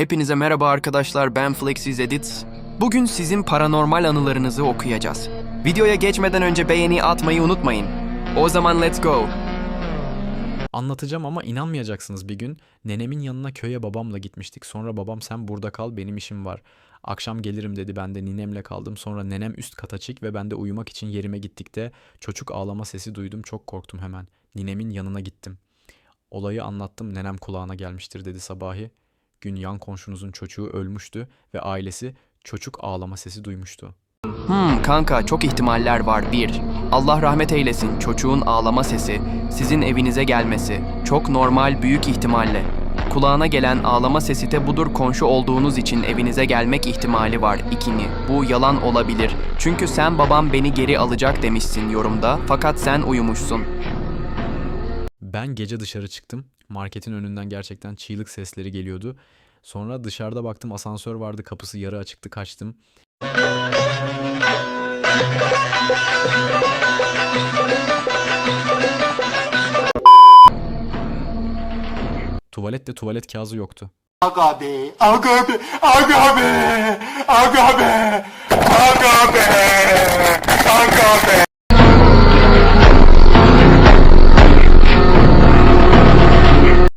Hepinize merhaba arkadaşlar, ben Flexiz Edits. Bugün sizin paranormal anılarınızı okuyacağız. Videoya geçmeden önce beğeni atmayı unutmayın. O zaman let's go. Anlatacağım ama inanmayacaksınız bir gün. Nenemin yanına köye babamla gitmiştik. Sonra babam sen burada kal benim işim var. Akşam gelirim dedi ben de ninemle kaldım. Sonra nenem üst kata çık ve ben de uyumak için yerime gittikte çocuk ağlama sesi duydum. Çok korktum hemen. Ninemin yanına gittim. Olayı anlattım nenem kulağına gelmiştir dedi sabahi. Gün yan komşunuzun çocuğu ölmüştü ve ailesi çocuk ağlama sesi duymuştu. Hmm kanka çok ihtimaller var. 1. Allah rahmet eylesin çocuğun ağlama sesi, sizin evinize gelmesi. Çok normal büyük ihtimalle. Kulağına gelen ağlama sesi de budur komşu olduğunuz için evinize gelmek ihtimali var. 2. Bu yalan olabilir. Çünkü sen babam beni geri alacak demişsin yorumda fakat sen uyumuşsun. Ben gece dışarı çıktım. Marketin önünden gerçekten çığlık sesleri geliyordu. Sonra dışarıda baktım asansör vardı kapısı yarı açıktı kaçtım. Tuvalette tuvalet kağıdı yoktu. Aga be, aga be, aga be.